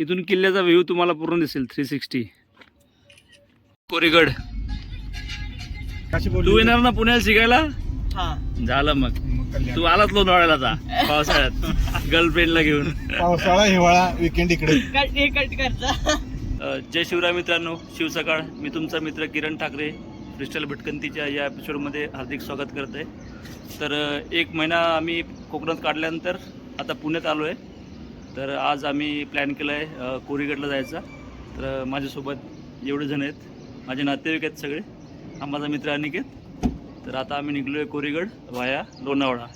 इथून किल्ल्याचा व्ह्यू तुम्हाला पूर्ण दिसेल थ्री सिक्स्टी कोरीगड. तू येणार ना पुण्याला शिकायला? हा. झालं मग. तू आलाच लोणावळ्याला आता पावसाळ्यात. गर्लफ्रेंडला घेऊन. पावसाळा हिवाळा विकेंड इकडे. कट हे कट करता? अ, जय शिवराय मित्रांनो शिवसकाळ. मी तुमचा मित्र किरण ठाकरे क्रिस्टल भटकंतीच्या या एपिसोडमध्ये हार्दिक स्वागत करत आहे तर एक महिना आम्ही कोकणात काढल्यानंतर आता पुण्यात आलो आहे तर आज आम्ही प्लॅन केला आहे कोरीगडला जायचा. तर माझ्यासोबत एवढे जण आहेत. माझे नातेवाईक आहेत सगळे. हा माझा मित्र अनिकेत. तर आता आम्ही निघलो आहे कोरीगड वाया लोणावळा.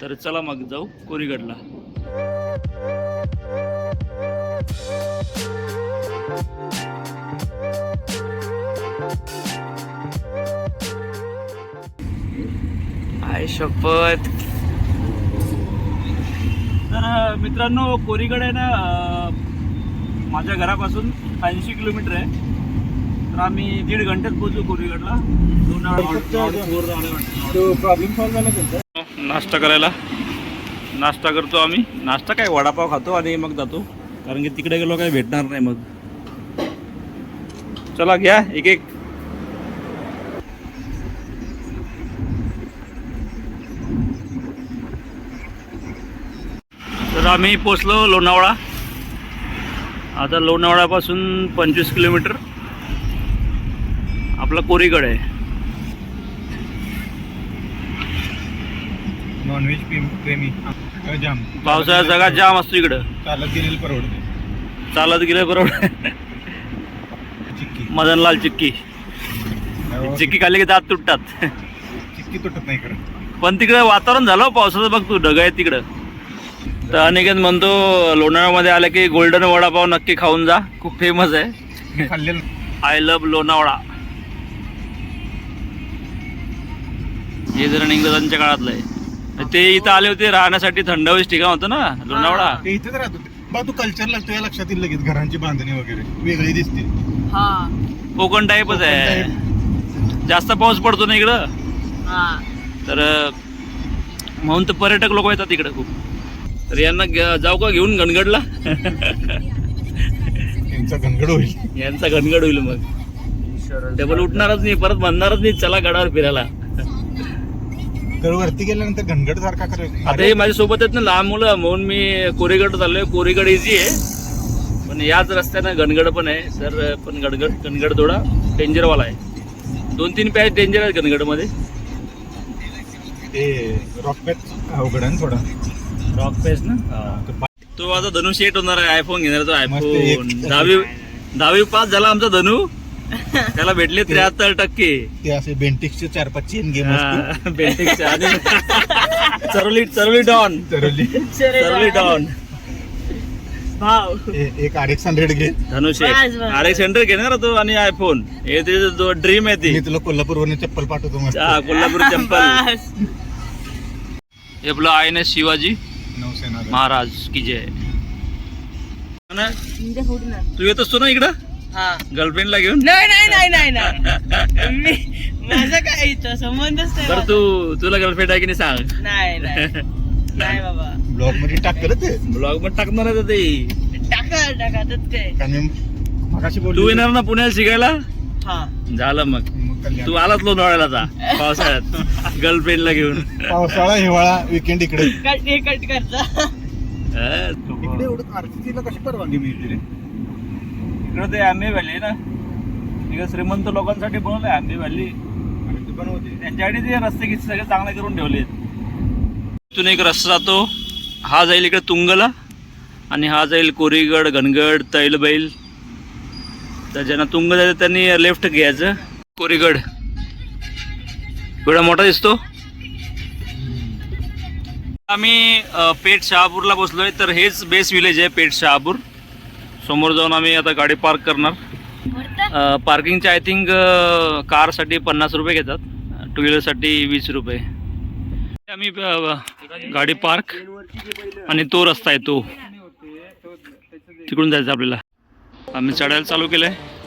तर चला मग जाऊ कोरीगडला. आय शपथ. मित्रांनो कोरीगड आहे ना माझ्या घरापासून ऐंशी किलोमीटर आहे. तर आम्ही दीड घंट्यात पोहोचू कोरीगडला. प्रॉब्लेम सॉल्व्ह झाला नाश्ता करायला. नाश्ता करतो आम्ही. नाश्ता काय वडापाव खातो आणि मग जातो. कारण की तिकडे गेलो काही भेटणार नाही मग. चला घ्या एक एक आम्ही पोचलो लोणावळा. आता लोणावळ्यापासून पंचवीस किलोमीटर आपला कोरीगड आहे. नॉनव्हेज प्रेमी जाम. पावसाळ्यात जगात जाम असतो इकडं. चालत गेलेलं परवडते चालत गेलं चिक्की. मदनलाल चिक्की. चिक्की खाल्ली की दात तुटतात. चिक्की तुटत नाही इकडं पण तिकडं वातावरण झालं पावसाचं बघ तू ढग आहेत तिकडं. तर अनिकेत म्हणतो लोणावळ्यामध्ये आलं की गोल्डन वडापाव नक्की खाऊन जा. खूप फेमस आहे. I love Lonavala. हे जरा इंग्रजांच्या काळातलं आहे. ते इथं आले होते राहण्यासाठी थंड हवेचं ठिकाण होतं ना लोणावळा. ते इथेच राहत होते. बा तू कल्चर लागतो या लक्षात येईल लगेच घरांची बांधणी वगैरे. वेगळी दिसते. हा. कोकण टाईपच आहे. जास्त पाऊस पडतो ना इकडं? तर म्हणून तर पर्यटक लोक येतात इकडे खूप. तर यांना जाऊ का घेऊन गणगडला? त्यांचा घनगड होईल. यांचा गणगड होईल मग. डबल उठणारच नाही परत म्हणणारच नाही चला गडावर फिरायला. तर वरती गेल्यानंतर घनगड सारखा करायचं आता हे माझ्या सोबत आहेत ना लहान मुलं म्हणून मी कोरीगड चाललोय. कोरीगड इझी आहे. पण याच रस्त्यानं गणगड पण आहे. तर पण गणगड गणगड थोडा डेंजरवाला आहे. दोन तीन पॅच डेंजर आहेत गणगडमध्ये. ते रॉकेट अवघड आहे थोडा. रॉक ना? तो आता धनु शेट होणार आहे आयफोन घेणार तो आयफोन दहावी दहावी पास झाला आमचा धनु. त्याला भेटले त्र्याहत्तर टक्के. ते असे बेंटिक्सचे चार पाच चेन गेम हा, बेंटिकच्या आणि चरवली चरवली डॉन तरली चरवली डॉन एक आर एक्स हंड्रेड घे. धनु शेट बस, बस. आर एक्स हंड्रेड घेणार तो आणि आयफोन हे ते ड्रीम आहे ती. मी तुला कोल्हापूरवरून चप्पल पाठवतो कोल्हापूर बस. हे आपलं आहे ना शिवाजी. महाराज की जय. तू येत असतो ना. इकडं? हा. गर्लफ्रेंडला घेऊन? नाही नाही नाही नाही माझं काय इथं संबंधच माझा. तू तुला गर्लफ्रेंड आहे की नाही सांग. नाही नाही. नाही बाबा. ब्लॉगमध्ये टाकलं ते. ब्लॉग पण टाकणार आहे ते. टाका टाका काय तू येणार ना पुण्याला शिकायला? हा. झालं मग. तू आलाच लोणावळ्याला आता पावसाळ्यात. गर्लफ्रेंडला घेऊन. पावसाळा हिवाळा विकेंड इकडे. कट कट करता. इकडे एवढं आरसीसीला कशी परवानगी मिळते इकडं ते आंबे व्हॅली ना. तिकडे श्रीमंत लोकांसाठी बनवलं आंबे व्हॅली आणि ते बनवते त्यांच्यासाठी ते रस्ते किती सगळे चांगले करून ठेवले इथून एक रस्ता जातो. हा जाईल इकडे तुंगला आणि हा जाईल कोरीगड घनगड तैलबैल. तर ज्यांना तुंग जायचं त्यांनी लेफ्ट घ्यायचं. कोरीगड. एवढा मोठा दिसतो. आम्ही पेठ शहापूरला बसलोय तर हेच बेस्ट विलेज आहे पेठ शहापूर. समोर जाऊन आम्ही आता गाडी पार्क करणार. पार्किंगचे आय थिंक कारसाठी पन्नास रुपये घेतात. टू व्हीलरसाठी वीस रुपये. आम्ही गाडी पार्क आणि तो रस्ता आहे तो. तिकडून जायचं आपल्याला. आम्ही चढायला चालू केलं आहे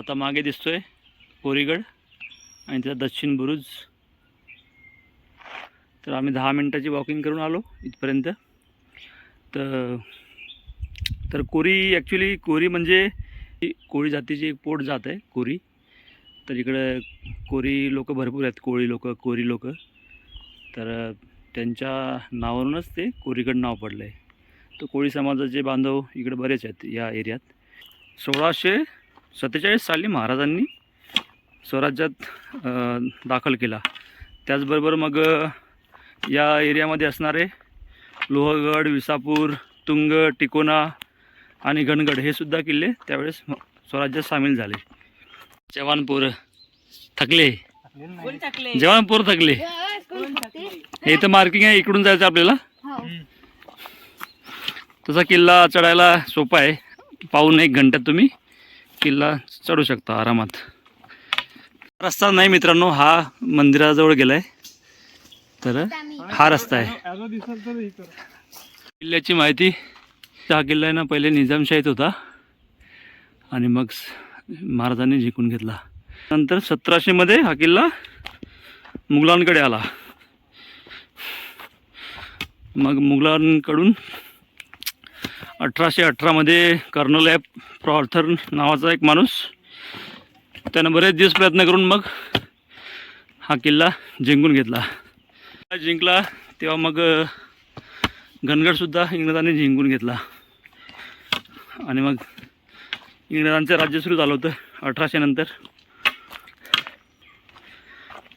आता मागे दिसतोय कोरीगड आणि त्याचा दक्षिण बुरुज. तर आम्ही दहा मिनटाची वॉकिंग करून आलो इथपर्यंत. तर तर कोरी ॲक्च्युली कोरी म्हणजे कोळी जातीची एक पोट जात आहे कोरी. तर इकडं कोरी लोक भरपूर आहेत कोळी लोक कोरी लोक. तर त्यांच्या नावावरूनच ते कोरीगड नाव पडलं आहे तर कोळी समाजाचे बांधव इकडे बरेच आहेत या एरियात. सोळाशे सत्तेचाळीस साली महाराजांनी स्वराज्यात दाखल केला. त्याचबरोबर मग या एरियामध्ये असणारे लोहगड विसापूर तुंग टिकोना आणि गणगड हे सुद्धा किल्ले त्यावेळेस स्वराज्यात सामील झाले. जवानपूर थकले. जवानपूर थकले. हे इथं मार्किंग आहे इकडून जायचं आपल्याला? तसा किल्ला चढायला सोपा आहे. पाहून एक घंट्यात तुम्ही किल्ला चढू शकता आरामात. रस्ता नाही मित्रांनो हा मंदिराजवळ गेलाय. तर हा रस्ता आहे. किल्ल्याची माहिती हा किल्ला आहे ना पहिले निजामशाहीत होता. आणि मग महाराजांनी जिंकून घेतला. नंतर सतराशेमध्ये हा किल्ला मुघलांकडे आला. मग मुघलांकडून अठराशे अठरामध्ये कर्नल ॲप प्रॉर्थर नावाचा एक माणूस त्यानं बरेच दिवस प्रयत्न करून मग हा किल्ला जिंकून घेतला. जिंकला तेव्हा मग घनगडसुद्धा इंग्रजांनी जिंकून घेतला. आणि मग इंग्रजांचं राज्य सुरू झालं होतं अठराशे नंतर.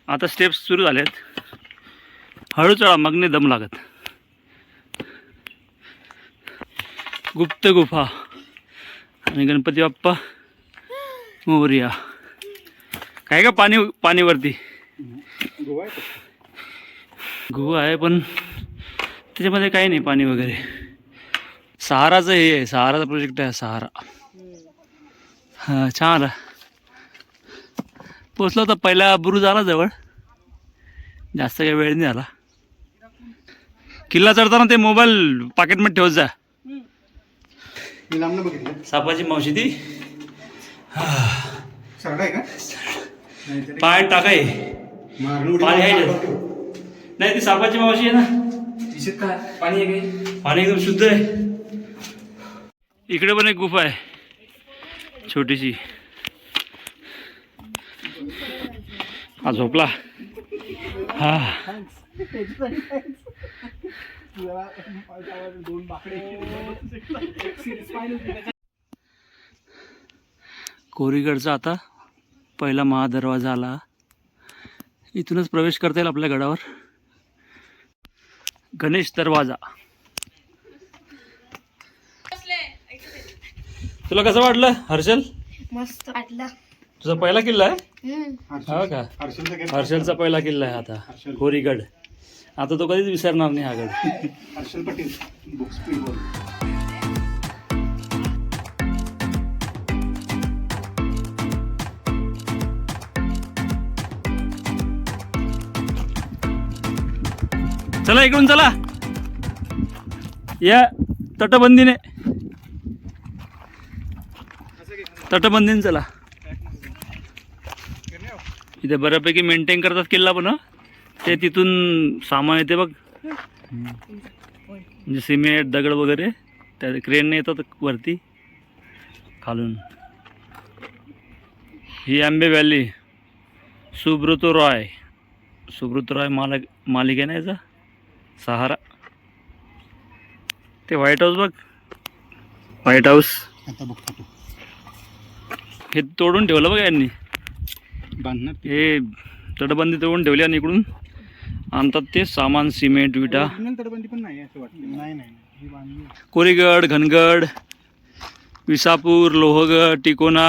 आता स्टेप्स सुरू झाले आहेत हळू चढा मग नाही दम लागत. गुप्त गुफा. आणि गणपती बाप्पा मोरिया. काय का पाणी पाणीवरती? गुहा आहे पण त्याच्यामध्ये काही नाही पाणी वगैरे. सहाराचं हे आहे सहाराचा प्रोजेक्ट आहे सहारा. हां छान पोचला पोचलो होता पहिला बुरुज आला जवळ. जास्त काही वेळ नाही आला किल्ला चढताना ते मोबाईल पाकिटमध्ये ठेवत जा. मी लांबनं बघितलं. सापाची मावशी ती? सरळ आहे का? नाहीतरी पाय टाकाय. मारणं उडी पाणी आहे मारून. नाही ती सापाची मावशी आहे ना. तिच्यात काय पाणी आहे काही? पाणी एकदम शुद्ध आहे. इकडे पण एक गुफा आहे. छोटीशी. हा झोपला. हा. कोरीगडचा आता पहिला महादरवाजा आला. इथूनच प्रवेश करता येईल आपल्या गडावर. गणेश दरवाजा. तुला कसं वाटलं हर्षल? मस्त वाटलं. तुझा पहिला किल्ला आहे. हा का? हर्षलचं पहिला किल्ला आहे आता. कोरीगड. आता तो कधीच विसरणार नाही हा गड. हर्षल पटेल बुक स्पीड बोल. चला इकडून चला. या तटबंदीने. तटबंदीने चला. इथे बऱ्यापैकी मेंटेन करतात किल्ला पण हं. ते तिथून सामान येते बघ. म्हणजे सिमेंट दगड वगैरे त्या क्रेनने येतात वरती खालून. ही आंबे व्हॅली सुब्रतो रॉय. सुब्रतो रॉय मालक मालिक आहे ना याचा? सहारा. ते व्हाईट हाऊस बघ. व्हाईट हाऊस हे तोडून ठेवलं बघ यांनी. बांधणार हे तटबंदी तोडून ठेवली आणि इकडून. आणतात ते सामान सिमेंट विटा. तटबंदी पण नाही असं वाटतं. नाही नाही ही बांधली कोरीगड घनगड विसापूर लोहगड टिकोना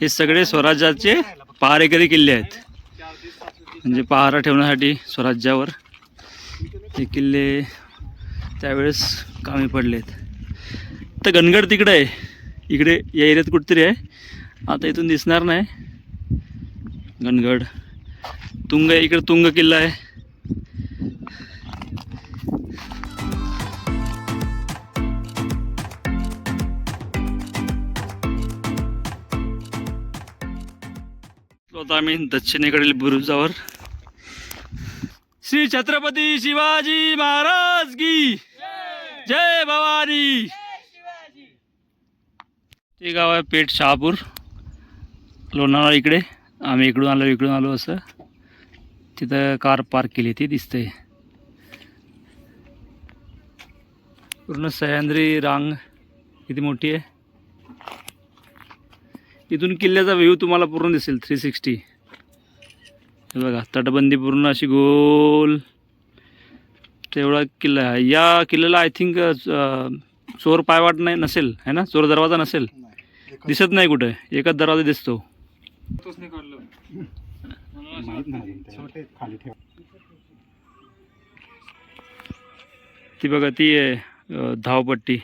हे सगळे स्वराज्याचे पहारेकरी किल्ले आहेत. म्हणजे पहारा ठेवण्यासाठी स्वराज्यावर हे किल्ले त्यावेळेस कामी पडलेत. तर घनगड तिकडे आहे. इकडे या एरियात कुठतरी आहे. आता इथून दिसणार नाही. घनगड. तुंग इकडे तुंग किल्ला आहे. आम्ही दक्षिणेकडील बुरुजावर. श्री छत्रपती शिवाजी महाराज की जय भवानी. ते गाव आहे पेठ शहापूर. लोणावळा इकडे. आम्ही इकडून आलो इकडून आलो असं. तिथं कार पार्क केली ती दिसते पूर्ण सह्याद्री रांग किती मोठी आहे? इथून किल्ल्याचा व्ह्यू तुम्हाला पूर्ण दिसेल थ्री सिक्स्टी हे बघा तटबंदी पूर्ण अशी गोल. तेवढा किल्ला आहे. या किल्ल्याला आय थिंक चोर पायवाट नाही नसेल है ना? चोर दरवाजा नसेल. दिसत नाही कुठे. एकच दरवाजा दिसतो. माहीत नाही छोटे खाली ठेव. ती बघा ती आहे धावपट्टी.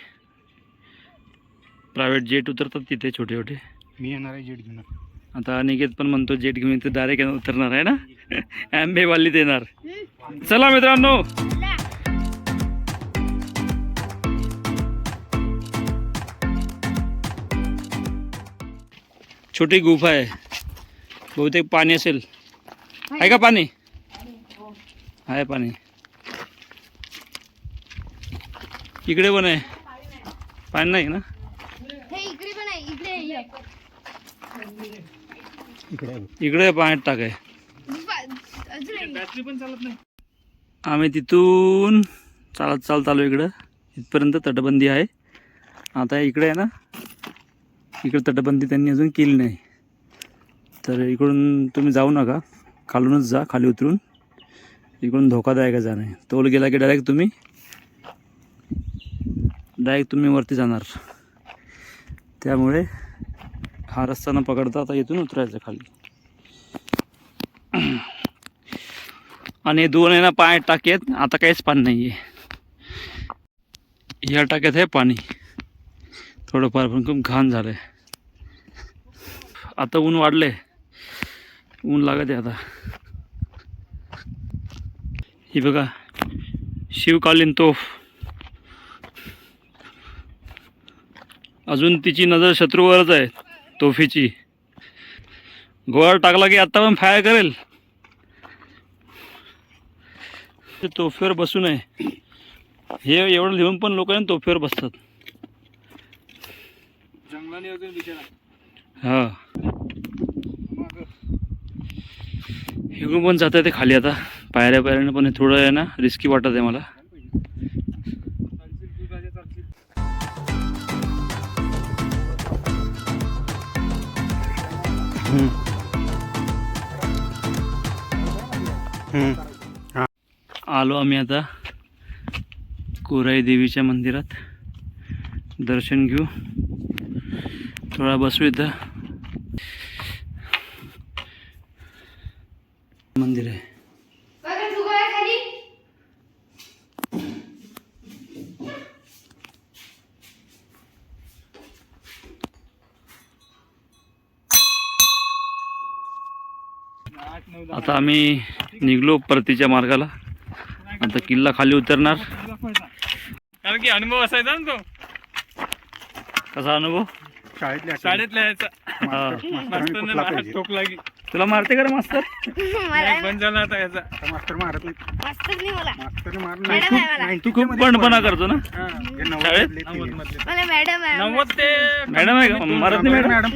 प्रायव्हेट जेट उतरतात तिथे छोटे छोटे मी येणार आहे जेट घेऊन आता अनिकेत पण म्हणतो जेट घेऊन इथे डायरेक्ट उतरणार आहे ना? आंबेवालीत येणार चला मित्रांनो. छोटी गुफा आहे. बहुतेक पाणी असेल. आहे का पाणी? आहे पाणी. इकडे पण आहे. पाणी नाही ना हे इकडे पण आहे इकडे आहे. इकडे इकडे पाण्यात टाकाय आहे. बा- अजून आहे. आम्ही तिथून चालत चालत आलो इकडं. इथपर्यंत तटबंदी आहे. आता इकडे आहे ना इकडे तटबंदी त्यांनी अजून केली नाही. तर इकडून तुम्ही जाऊ नका. खालूनच जा खाली उतरून. इकडून धोकादायक आहे जाणे. तोल गेला की डायरेक्ट तुम्ही डायरेक्ट तुम्ही वरती जाणार. त्यामुळे हा रस्ता न पकडता आता इथून उतरायचं खाली. आणि दोन आहे ना पाय टाक्यात आता काहीच पाणी नाही आहे ह्या टाक्यात आहे पाणी. थोडंफार पण खूप घाण झालं आहे आता ऊन वाढलं आहे ऊन लागत आहे आता. ही बघा शिवकालीन तोफ. अजून तिची नजर शत्रूवरच आहे. तोफीची. गोळा टाकला की आत्ता पण फायर करेल. ते तोफेवर बसू नये. हे एवढं लिहून पण लोक तोफेवर बसतात. हा. हिगून पण जात आहे ते खाली आता. पायऱ्या पायऱ्यानं पण हे थोडं आहे ना रिस्की वाटत आहे मला. आलो आम्ही आता कोराई देवीच्या मंदिरात. दर्शन घेऊ. थोडा बसू इथं. मंदिर आहे. आता आम्ही निघलो परतीच्या मार्गाला. आता किल्ला खाली उतरणार. कारण की अनुभव असायचा ना तो. कसा अनुभव? शाळेतल्या शाळेतल्या याचा. तुला मारते का रे मास्तर? बंद झाला आता याचा. मारत नाही. तू खूप बणपणा करतो ना? शाळेत? नव्वद मॅडम आहे नव्वद ते मॅडम आहे का? मारत नाही मॅडम?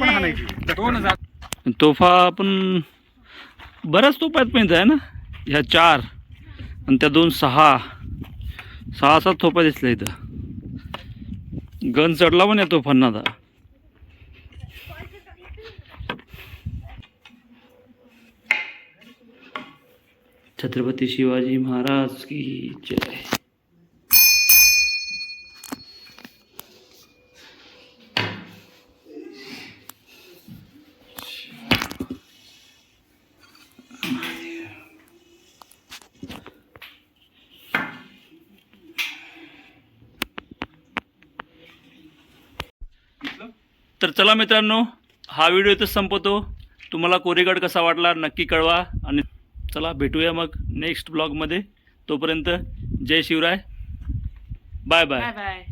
दोन हजार तोफा पण बऱ्याच तोफा आहेत पण इथं आहे ना? ह्या चार आणि त्या दोन सहा. सहा सात थोपा दिसल्या इथं. गन चढला पण या तोफांना आता छत्रपती शिवाजी महाराज की जय. तर चला मित्रांनो हा व्हिडिओ इथं संपवतो तुम्हाला कोरेगड कसा वाटला नक्की कळवा आणि चला भेटूया मग नेक्स्ट ब्लॉगमध्ये तोपर्यंत जय शिवराय. Bye bye bye